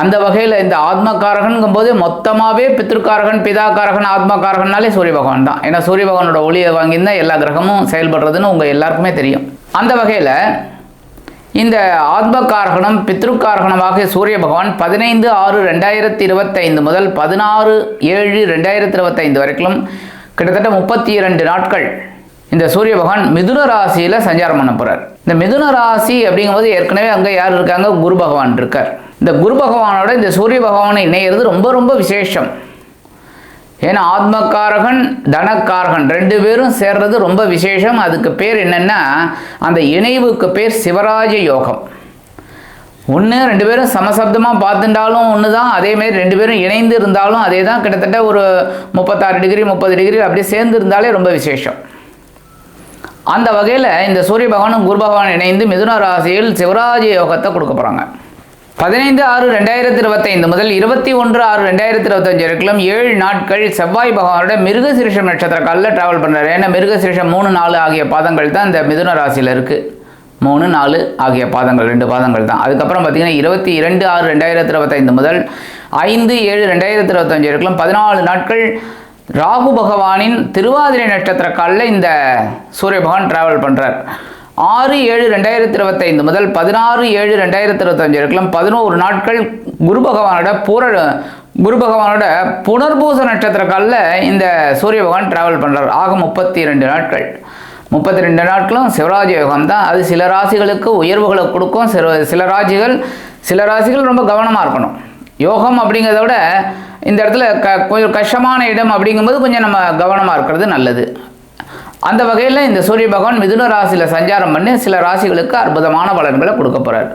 அந்த வகையில் இந்த ஆத்மகாரகன்கும் போது மொத்தமாகவே பித்ருக்காரகன் பிதாக்காரகன் ஆத்மகாரகன்னாலே சூரிய பகவான் தான். ஏன்னா சூரிய பகவானோட ஒளியை வாங்கியிருந்தால் எல்லா கிரகமும் செயல்படுறதுன்னு உங்கள் எல்லாருக்குமே தெரியும். அந்த வகையில் இந்த ஆத்மகாரகணம் பித்ருக்காரகணமாக சூரிய பகவான் பதினைந்து ஆறு ரெண்டாயிரத்தி இருபத்தைந்து முதல் பதினாறு ஏழு ரெண்டாயிரத்தி இருபத்தைந்து வரைக்கும் கிட்டத்தட்ட முப்பத்தி இரண்டு நாட்கள் இந்த சூரிய பகவான் மிதுன ராசியில் சஞ்சாரம் பண்ண போகிறார் இந்த மிதுன ராசி அப்படிங்கும்போது ஏற்கனவே அங்கே யார் இருக்காங்க? குரு பகவான் இருக்கார். இந்த குரு பகவானோட இந்த சூரிய பகவானை இணையிறது ரொம்ப ரொம்ப விசேஷம். ஏன்னா ஆத்மக்காரகன் தனக்காரகன் ரெண்டு பேரும் சேர்றது ரொம்ப விசேஷம். அதுக்கு பேர் என்னென்னா அந்த இணைவுக்கு பேர் சிவராஜ யோகம். ஒன்று ரெண்டு பேரும் சமசப்தமாக பார்த்துட்டாலும் ஒன்று தான் அதேமாரி ரெண்டு பேரும் இணைந்து இருந்தாலும் அதே தான் கிட்டத்தட்ட ஒரு முப்பத்தாறு டிகிரி முப்பது டிகிரி அப்படியே சேர்ந்து இருந்தாலே ரொம்ப விசேஷம். அந்த வகையில் இந்த சூரிய பகவானும் குரு பகவான் இணைந்து மிதுன ராசியில் சிவராஜ யோகத்தை கொடுக்க போகிறாங்க பதினைந்து ஆறு ரெண்டாயிரத்தி இருபத்தைந்து முதல் இருபத்தி ஒன்று ஆறு ரெண்டாயிரத்தி இருபத்தஞ்சு வரைக்கும் ஏழு நாட்கள் செவ்வாய் பகவானோட மிருகசிரிஷம் நட்சத்திர காலில் ட்ராவல் பண்ணுறாரு ஏன்னா மிருகசிரிஷம் மூணு நாலு ஆகிய பாதங்கள் தான் இந்த மிதுன ராசியில் இருக்குது மூணு நாலு ஆகிய பாதங்கள் ரெண்டு பாதங்கள் தான். அதுக்கப்புறம் பார்த்திங்கன்னா இருபத்தி இரண்டு ஆறு ரெண்டாயிரத்தி இருபத்தைந்து முதல் ஐந்து ஏழு ரெண்டாயிரத்தி இருபத்தஞ்சு வரைக்கும் பதினாலு நாட்கள் ராகு பகவானின் திருவாதிரை நட்சத்திர காலில் இந்த சூரிய பகவான் ட்ராவல் பண்ணுறார் ஆறு ஏழு ரெண்டாயிரத்தி இருபத்தைந்து முதல் பதினாறு ஏழு ரெண்டாயிரத்தி இருபத்தஞ்சு வரைக்கும் பதினோரு நாட்கள் குரு பகவானோட பூர குரு பகவானோட புனர்பூச நட்சத்திர காலில் இந்த சூரிய பகவான் ட்ராவல் பண்ணுறார் ஆக முப்பத்தி ரெண்டு நாட்கள். முப்பத்தி ரெண்டு நாட்களும் சிவராஜ யோகம் தான். அது சில ராசிகளுக்கு உயர்வுகளை கொடுக்கும். சில சில ராசிகள் சில ராசிகள் ரொம்ப கவனமாக இருக்கணும். யோகம் அப்படிங்கிறத விட இந்த இடத்துல க கொஞ்சம் கஷ்டமான இடம் அப்படிங்கும்போது கொஞ்சம் நம்ம கவனமாக இருக்கிறது நல்லது. அந்த வகையில் இந்த சூரிய பகவான் மிதுன ராசியில் சஞ்சாரம் பண்ணி சில ராசிகளுக்கு அற்புதமான பலன்களை கொடுக்க போகிறார்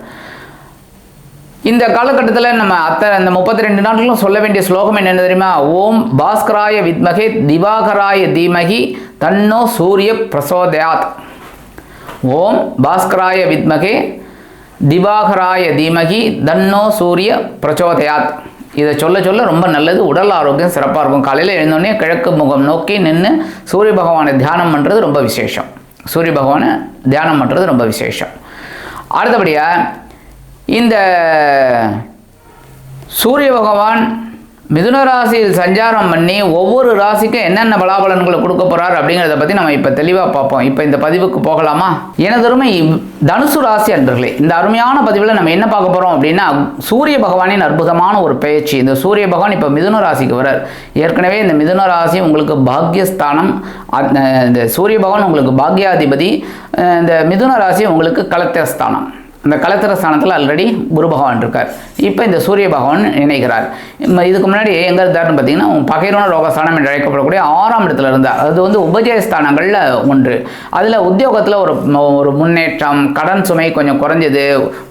இந்த காலகட்டத்தில் நம்ம அத்தனை இந்த முப்பத்தி ரெண்டு நாட்களும் சொல்ல வேண்டிய ஸ்லோகம் என்ன தெரியுமா? ஓம் பாஸ்கராய வித்மகே திவாகராய தீமகி தன்னோ சூரிய பிரசோதயாத். ஓம் பாஸ்கராய வித்மகே திவாகராய தீமகி தன்னோ சூரிய பிரச்சோதயாத் இதை சொல்ல சொல்ல ரொம்ப நல்லது. உடல் ஆரோக்கியம் சிறப்பாக இருக்கும். காலையில் எழுந்தோடனே கிழக்கு முகம் நோக்கி நின்று சூரிய பகவானை தியானம் பண்ணுறது ரொம்ப விசேஷம். சூரிய பகவானை தியானம் பண்ணுறது ரொம்ப விசேஷம். அடுத்தபடியாக இந்த சூரிய பகவான் மிதுன ராசியில் சஞ்சாரம் பண்ணி ஒவ்வொரு ராசிக்கும் என்னென்ன பலாபலன்களை கொடுக்க போறார் அப்படிங்கிறத பற்றி நம்ம இப்போ தெளிவாக பார்ப்போம். இப்போ இந்த பதிவுக்கு போகலாமா? எனதருமை தனுசு ராசி அன்பர்களே இந்த அருமையான பதிவில் நம்ம என்ன பார்க்க போகிறோம் அப்படின்னா சூரிய பகவானின் அற்புதமான ஒரு பயிற்சி இந்த சூரிய பகவான் இப்போ மிதுன ராசிக்கு வரார் ஏற்கனவே இந்த மிதுன ராசி உங்களுக்கு பாக்யஸ்தானம் இந்த சூரிய பகவான் உங்களுக்கு பாக்யாதிபதி இந்த மிதுன ராசி உங்களுக்கு கலத்திரஸ்தானம். அந்த கலத்திர ஸ்தானத்தில் ஆல்ரெடி குரு பகவான் இருக்கார். இப்போ இந்த சூரிய பகவான் இணைகிறார். இதுக்கு முன்னாடி எங்கே இருந்தார்னு பார்த்தீங்கன்னா பகைரோன ரோகஸ்தானம் என்று அழைக்கப்படக்கூடிய ஆறாம் இடத்துல இருந்தார். அது வந்து உபஜய ஸ்தானங்களில் ஒன்று. அதில் உத்தியோகத்தில் ஒரு ஒரு முன்னேற்றம் கடன் சுமை கொஞ்சம் குறைஞ்சது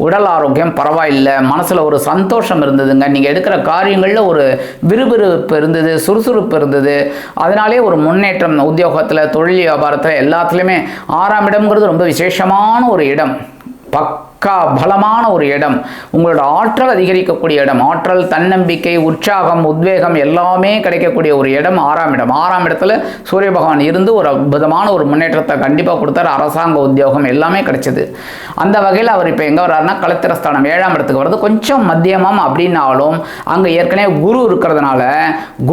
உடல் ஆரோக்கியம் பரவாயில்லை மனசில் ஒரு சந்தோஷம் இருந்ததுங்க. நீங்கள் எடுக்கிற காரியங்களில் ஒரு விறுவிறுப்பு இருந்தது சுறுசுறுப்பு இருந்தது. அதனாலே ஒரு முன்னேற்றம் உத்தியோகத்தில் தொழில் வியாபாரத்தில் எல்லாத்துலேயுமே ஆறாம் இடம்ங்கிறது ரொம்ப விசேஷமான ஒரு இடம். பக் பக்கா பலமான ஒரு இடம். உங்களோட ஆற்றல் அதிகரிக்கக்கூடிய இடம். ஆற்றல் தன்னம்பிக்கை உற்சாகம் உத்வேகம் எல்லாமே கிடைக்கக்கூடிய ஒரு இடம் ஆறாம் இடம். ஆறாம் இடத்துல சூரிய பகவான் இருந்து ஒரு அற்புதமான ஒரு முன்னேற்றத்தை கண்டிப்பாக கொடுத்தாரு. அரசாங்க உத்தியோகம் எல்லாமே கிடைச்சது. அந்த வகையில் அவர் இப்போ எங்கே வர்றாருன்னா களத்திரஸ்தானம் ஏழாம் இடத்துக்கு வர்றது. கொஞ்சம் மத்தியமம் அப்படின்னாலும் அங்கே ஏற்கனவே குரு இருக்கிறதுனால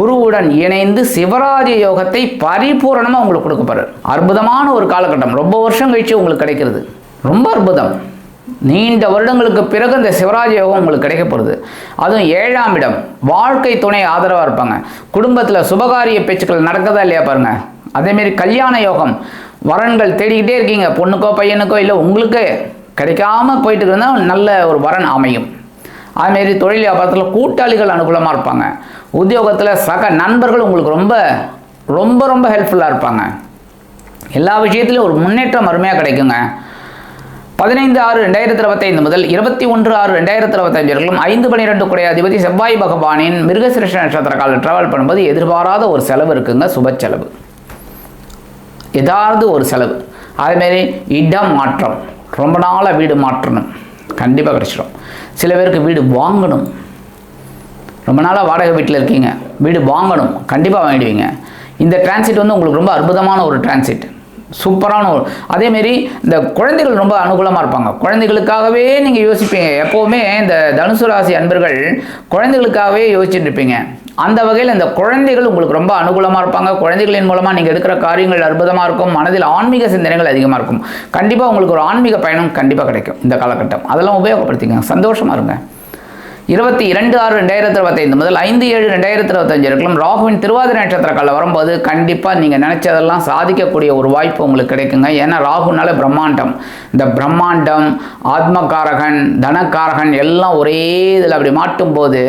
குருவுடன் இணைந்து சிவராஜ யோகத்தை பரிபூரணமாக உங்களுக்கு கொடுக்க அற்புதமான ஒரு காலகட்டம். ரொம்ப வருஷம் கழிச்சு உங்களுக்கு கிடைக்கிறது. ரொம்ப அற்புதம். நீண்ட வருடங்களுக்கு பிறகு இந்த சிவராஜ யோகம் உங்களுக்கு கிடைக்கப்படுது அதுவும் ஏழாம் இடம். வாழ்க்கை துணை ஆதரவாக இருப்பாங்க. குடும்பத்தில் சுபகாரிய பேச்சுக்கள் நடக்குதா இல்லையா பாருங்க. அதேமாரி கல்யாண யோகம். வரன்கள் தேடிக்கிட்டே இருக்கீங்க. பொண்ணுக்கோ பையனுக்கோ இல்லை உங்களுக்கு கிடைக்காம போயிட்டு இருந்தால் நல்ல ஒரு வரன் அமையும். அதுமாரி தொழில் வியாபாரத்தில் கூட்டாளிகள் அனுகூலமாக இருப்பாங்க. உத்தியோகத்தில் சக நண்பர்கள் உங்களுக்கு ரொம்ப ரொம்ப ரொம்ப ஹெல்ப்ஃபுல்லாக இருப்பாங்க. எல்லா விஷயத்துலையும் ஒரு முன்னேற்றம் அருமையாக கிடைக்குங்க. பதினைந்து ஆறு ரெண்டாயிரத்தி இருபத்தைந்து முதல் இருபத்தி ஒன்று ஆறு ரெண்டாயிரத்தி இருபத்தஞ்சு வரைக்கும் ஐந்து பனிரெண்டு குடைய அதிபதி செவ்வாய் பகவானின் மிருகசிருஷ்ண நட்சத்திர காலம் டிராவல் பண்ணும்போது எதிர்பாராத ஒரு செலவு இருக்குங்க சுப செலவு. ஏதாவது ஒரு செலவு. அதேமாரி இடம் மாற்றம். ரொம்ப நாளாக வீடு மாற்றணும். கண்டிப்பாக கிடச்சிடும் சில பேருக்கு வீடு வாங்கணும். ரொம்ப நாளாக வாடகை வீட்டில் இருக்கீங்க. வீடு வாங்கணும். கண்டிப்பாக வாங்கிடுவீங்க. இந்த டிரான்சிட் வந்து உங்களுக்கு ரொம்ப அற்புதமான ஒரு டிரான்சிட் சூப்பரான ஒரு அதேமாரி இந்த குழந்தைகள் ரொம்ப அனுகூலமாக இருப்பாங்க. குழந்தைகளுக்காகவே நீங்கள் யோசிப்பீங்க. எப்போவுமே இந்த தனுசு ராசி அன்பர்கள் குழந்தைகளுக்காகவே யோசிச்சுட்டு இருப்பீங்க. அந்த வகையில் இந்த குழந்தைகள் உங்களுக்கு ரொம்ப அனுகூலமாக இருப்பாங்க. குழந்தைகளின் மூலமாக நீங்கள் எடுக்கிற காரியங்கள் அற்புதமாக இருக்கும். மனதில் ஆன்மீக சிந்தனைகள் அதிகமாக இருக்கும். கண்டிப்பாக உங்களுக்கு ஒரு ஆன்மீக பயணம் கண்டிப்பாக கிடைக்கும் இந்த காலகட்டம். அதெல்லாம் உபயோகப்படுத்திக்கங்க. சந்தோஷமாக இருங்க. இருபத்தி இரண்டு ஆறு ரெண்டாயிரத்தி இருபத்தைந்து முதல் ஐந்து ஏழு ரெண்டாயிரத்தி இருபத்தஞ்சு இருக்கலாம் ராகுவின் திருவாதிரை நட்சத்திர காலம் வரும்போது கண்டிப்பாக நீங்கள் நினச்சதெல்லாம் சாதிக்கக்கூடிய ஒரு வாய்ப்பு உங்களுக்கு கிடைக்குங்க. ஏன்னா ராகுனால பிரம்மாண்டம். இந்த பிரம்மாண்டம் ஆத்மகாரகன் தனக்காரகன் எல்லாம் ஒரே இதில் அப்படி மாட்டும் போது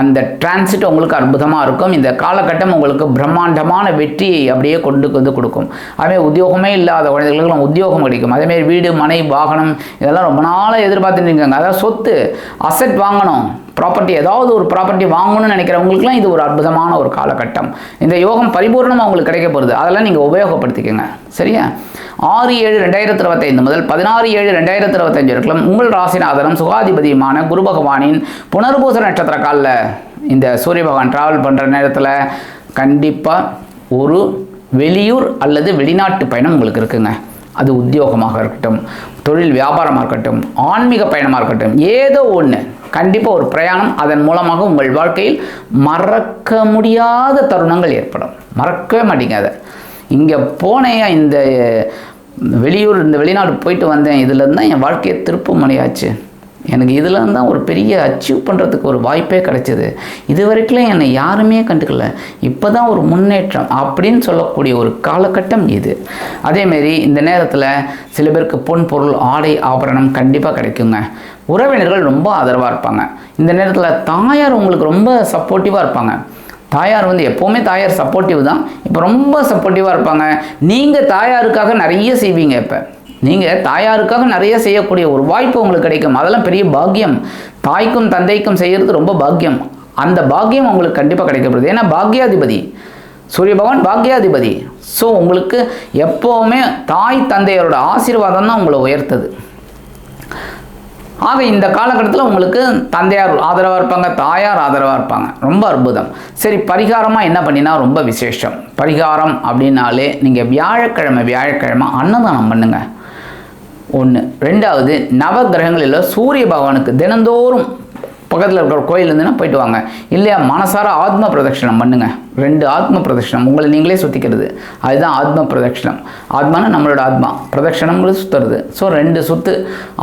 அந்த டிரான்சிட் உங்களுக்கு அற்புதமாக இருக்கும். இந்த காலகட்டம் உங்களுக்கு பிரம்மாண்டமான வெற்றியை அப்படியே கொண்டு வந்து கொடுக்கும். அதே உத்தியோகமே இல்லாத குழந்தைகளுக்கு உத்தியோகம் கிடைக்கும். அதேமாரி வீடு மனை வாகனம் இதெல்லாம் ரொம்ப நாளாக எதிர்பார்த்துட்டு இருக்காங்க அதாவது சொத்து அசெட் வாங்கணும். ப்ராப்பர்ட்டி ஏதாவது ஒரு ப்ராப்பர்ட்டி வாங்கணும்னு நினைக்கிறவங்களுக்குலாம் இது ஒரு அற்புதமான ஒரு காலகட்டம். இந்த யோகம் பரிபூர்ணமாக உங்களுக்கு கிடைக்க போகிறது அதெல்லாம் நீங்கள் உபயோகப்படுத்திக்கோங்க. சரியா? ஆறு ஏழு ரெண்டாயிரத்தி இருபத்தைந்து முதல் பதினாறு ஏழு ரெண்டாயிரத்தி இருபத்தஞ்சு வரைக்கும் உங்கள் ராசிநாதனம் சுகாதிபதியுமான குரு பகவானின் புனர்பூச நட்சத்திர காலில் இந்த சூரிய பகவான் ட்ராவல் பண்ணுற நேரத்தில் கண்டிப்பாக ஒரு வெளியூர் அல்லது வெளிநாட்டு பயணம் உங்களுக்கு இருக்குங்க. அது உத்தியோகமாக இருக்கட்டும் தொழில் வியாபாரமாக இருக்கட்டும் ஆன்மீக பயணமாக இருக்கட்டும் ஏதோ ஒன்று கண்டிப்பாக ஒரு பிரயாணம். அதன் மூலமாக உங்கள் வாழ்க்கையில் மறக்க முடியாத தருணங்கள் ஏற்படும். மறக்கவே மாட்டீங்க அதை. இங்கே போனேன் இந்த வெளியூர் இந்த வெளிநாடு போயிட்டு வந்தேன். இதுலேருந்து தான் என் வாழ்க்கையை திருப்பு முனையாச்சு எனக்கு இதில் தான் ஒரு பெரிய அச்சீவ் பண்ணுறதுக்கு ஒரு வாய்ப்பே கிடைச்சிது. இது வரைக்கும் என்னை யாருமே கண்டுக்கல. இப்போ தான் ஒரு முன்னேற்றம் அப்படின்னு சொல்லக்கூடிய ஒரு காலகட்டம் இது. அதேமாரி இந்த நேரத்தில் சில பேருக்கு பொன் பொருள் ஆடை ஆபரணம் கண்டிப்பாக கிடைக்குங்க. உறவினர்கள் ரொம்ப ஆதரவாக இருப்பாங்க. இந்த நேரத்தில் தாயார் உங்களுக்கு ரொம்ப சப்போர்ட்டிவாக இருப்பாங்க. தாயார் வந்து எப்போவுமே தாயார் சப்போர்ட்டிவ் தான். இப்போ ரொம்ப சப்போர்ட்டிவாக இருப்பாங்க. நீங்கள் தாயாருக்காக நிறைய செய்வீங்க இப்போ. நீங்கள் தாயாருக்காக நிறைய செய்யக்கூடிய ஒரு வாய்ப்பு உங்களுக்கு கிடைக்கும். அதெல்லாம் பெரிய பாக்கியம். தாய்க்கும் தந்தைக்கும் செய்கிறது ரொம்ப பாக்கியம். அந்த பாக்கியம் உங்களுக்கு கண்டிப்பாக கிடைக்கப்படுது. ஏன்னா பாக்யாதிபதி சூரிய பகவான் பாக்யாதிபதி ஸோ உங்களுக்கு எப்போவுமே தாய் தந்தையரோட ஆசீர்வாதம் தான் உங்களை உயர்த்தது. ஆக இந்த காலகட்டத்தில் உங்களுக்கு தந்தையார் ஆதரவாக இருப்பாங்க தாயார் ஆதரவாக இருப்பாங்க. ரொம்ப அற்புதம். சரி பரிகாரமாக என்ன பண்ணினா ரொம்ப விசேஷம். பரிகாரம் அப்படின்னாலே நீங்கள் வியாழக்கிழமை வியாழக்கிழமை அன்னதானம் பண்ணுங்க. ஒன்று ரெண்டாவது நவகிரகங்களில் சூரிய பகவானுக்கு தினந்தோறும் பக்கத்தில் இருக்கிற கோயில் இருந்துன்னா போயிட்டு வாங்க. இல்லையா மனசார ஆத்ம பிரதட்சணம் பண்ணுங்கள் ரெண்டு ஆத்ம பிரதட்சணம். உங்களை நீங்களே சுற்றிக்கிறது அதுதான் ஆத்ம பிரதட்சணம். ஆத்மானா நம்மளோட ஆத்மா. பிரதட்சணம்ங்கிறது சுற்றுறது ஸோ ரெண்டு சுத்து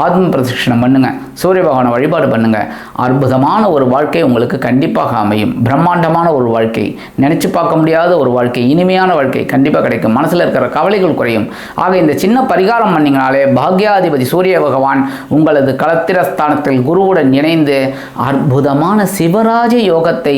ஆத்ம பிரதட்சணம் பண்ணுங்க. சூரிய பகவானை வழிபாடு பண்ணுங்க. அற்புதமான ஒரு வாழ்க்கை உங்களுக்கு கண்டிப்பாக அமையும். பிரம்மாண்டமான ஒரு வாழ்க்கை. நினச்சி பார்க்க முடியாத ஒரு வாழ்க்கை. இனிமையான வாழ்க்கை கண்டிப்பாக கிடைக்கும். மனசில் இருக்கிற கவலைகள் குறையும். ஆக இந்த சின்ன பரிகாரம் பண்ணீங்கனாலே பாக்யாதிபதி சூரிய பகவான் உங்களது களத்திரஸ்தானத்தில் குருவுடன் இணைந்து அற்புதமான சிவராஜ யோகத்தை